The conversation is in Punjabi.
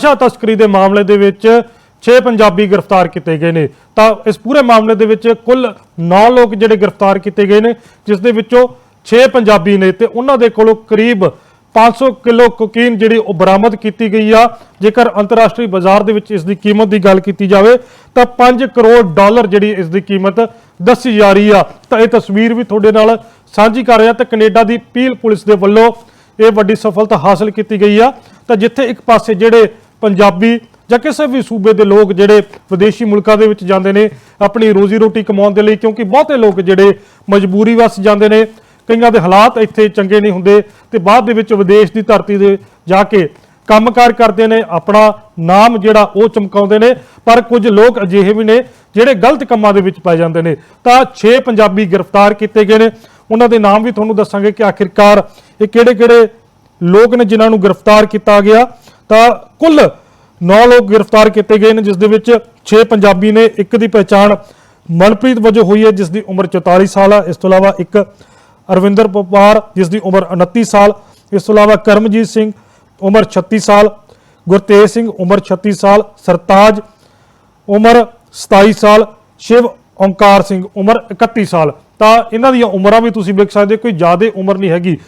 ਨਸ਼ਾ ਤਸਕਰੀ ਦੇ ਮਾਮਲੇ ਦੇ ਵਿੱਚ 6 ਪੰਜਾਬੀ ਗ੍ਰਿਫਤਾਰ ਕੀਤੇ ਗਏ ਨੇ। ਤਾਂ ਇਸ ਪੂਰੇ ਮਾਮਲੇ ਦੇ ਵਿੱਚ ਕੁੱਲ 9 ਲੋਕ ਜਿਹੜੇ ਗ੍ਰਿਫਤਾਰ ਕੀਤੇ ਗਏ ਨੇ, ਜਿਸ ਦੇ ਵਿੱਚੋਂ 6 ਪੰਜਾਬੀ ਨੇ ਤੇ ਉਹਨਾਂ ਦੇ ਕੋਲੋਂ ਕਰੀਬ 500 ਕਿਲੋ ਕੋਕੀਨ ਜਿਹੜੀ ਉਹ ਬਰਾਮਦ ਕੀਤੀ ਗਈ ਆ। ਜੇਕਰ ਅੰਤਰਰਾਸ਼ਟਰੀ ਬਾਜ਼ਾਰ ਦੇ ਵਿੱਚ ਇਸ ਦੀ ਕੀਮਤ ਦੀ ਗੱਲ ਕੀਤੀ ਜਾਵੇ, ਤਾਂ 5 ਕਰੋੜ ਡਾਲਰ ਜਿਹੜੀ ਇਸ ਦੀ ਕੀਮਤ ਦੱਸੀ ਜਾ ਰਹੀ ਆ। ਤਾਂ ਇਹ ਤਸਵੀਰ ਵੀ ਤੁਹਾਡੇ ਨਾਲ ਸਾਂਝੀ ਕਰ ਰਿਹਾ ਤੇ ਕੈਨੇਡਾ ਦੀ ਪੀਲ ਪੁਲਿਸ ਦੇ ਵੱਲੋਂ ਇਹ ਵੱਡੀ ਸਫਲਤਾ ਹਾਸਲ ਕੀਤੀ ਗਈ ਆ। ਤਾਂ ਜਿੱਥੇ ਇੱਕ ਪਾਸੇ ਜਿਹੜੇ ਪੰਜਾਬੀ ਜਾਂ ਕਿਸੇ ਵੀ ਸੂਬੇ ਦੇ ਲੋਕ ਜਿਹੜੇ ਵਿਦੇਸ਼ੀ ਮੁਲਕਾਂ ਦੇ ਵਿੱਚ ਜਾਂਦੇ ਨੇ, ਆਪਣੀ ਰੋਜ਼ੀ ਰੋਟੀ ਕਮਾਉਣ ਦੇ ਲਈ, ਕਿਉਂਕਿ ਬਹੁਤੇ ਲੋਕ ਜਿਹੜੇ ਮਜਬੂਰੀ ਵਸ ਜਾਂਦੇ ਨੇ, ਕਈਆਂ ਦੇ ਹਾਲਾਤ ਇੱਥੇ ਚੰਗੇ ਨਹੀਂ ਹੁੰਦੇ ਤੇ ਬਾਅਦ ਦੇ ਵਿੱਚ ਵਿਦੇਸ਼ ਦੀ ਧਰਤੀ ਦੇ ਜਾ ਕੇ ਕੰਮਕਾਰ ਕਰਦੇ ਨੇ, ਆਪਣਾ ਨਾਮ ਜਿਹੜਾ ਉਹ ਚਮਕਾਉਂਦੇ ਨੇ, ਪਰ ਕੁਝ ਲੋਕ ਅਜਿਹੇ ਵੀ ਨੇ ਜਿਹੜੇ ਗਲਤ ਕੰਮਾਂ ਦੇ ਵਿੱਚ ਪੈ ਜਾਂਦੇ ਨੇ। ਤਾਂ 6 ਪੰਜਾਬੀ ਗ੍ਰਿਫਤਾਰ ਕੀਤੇ ਗਏ ਨੇ। ਉਹਨਾਂ ਦੇ ਨਾਮ ਵੀ ਤੁਹਾਨੂੰ ਦੱਸਾਂਗੇ ਕਿ ਆਖਿਰਕਾਰ ਇਹ ਕਿਹੜੇ-ਕਿਹੜੇ ਲੋਕ ਨੇ ਜਿਨ੍ਹਾਂ ਨੂੰ ਗ੍ਰਿਫਤਾਰ ਕੀਤਾ ਗਿਆ। ਤਾਂ ਕੁੱਲ 9 ਲੋਕ ਗ੍ਰਿਫਤਾਰ ਕੀਤੇ ਗਏ ਨੇ, ਜਿਸ ਦੇ ਵਿੱਚ 6 ਪੰਜਾਬੀ ਨੇ, ਇੱਕ ਦੀ ਪਹਿਚਾਣ ਮਨਪ੍ਰੀਤ ਵਜੋਂ ਹੋਈ ਹੈ, ਜਿਸ ਦੀ ਉਮਰ 44 ਸਾਲ ਹੈ ਇਸ ਤੋਂ ਇਲਾਵਾ ਇੱਕ ਅਰਵਿੰਦਰ ਪਪਾਰ, ਜਿਸ ਦੀ ਉਮਰ 29 ਸਾਲ। ਇਸ ਤੋਂ ਇਲਾਵਾ ਕਰਮਜੀਤ ਸਿੰਘ, ਉਮਰ 36 ਸਾਲ। ਗੁਰਤੇਜ ਸਿੰਘ, ਉਮਰ 36 ਸਾਲ। ਸਰਤਾਜ, ਉਮਰ 27 ਸਾਲ। ਸ਼ਿਵ ਓਂਕਾਰ ਸਿੰਘ, ਉਮਰ 31 ਸਾਲ। ਤਾਂ ਇਹਨਾਂ ਦੀਆਂ ਉਮਰਾਂ ਵੀ ਤੁਸੀਂ ਵੇਖ ਸਕਦੇ ਹੋ, ਕੋਈ ਜ਼ਿਆਦਾ ਉਮਰ ਨਹੀਂ ਹੈਗੀ।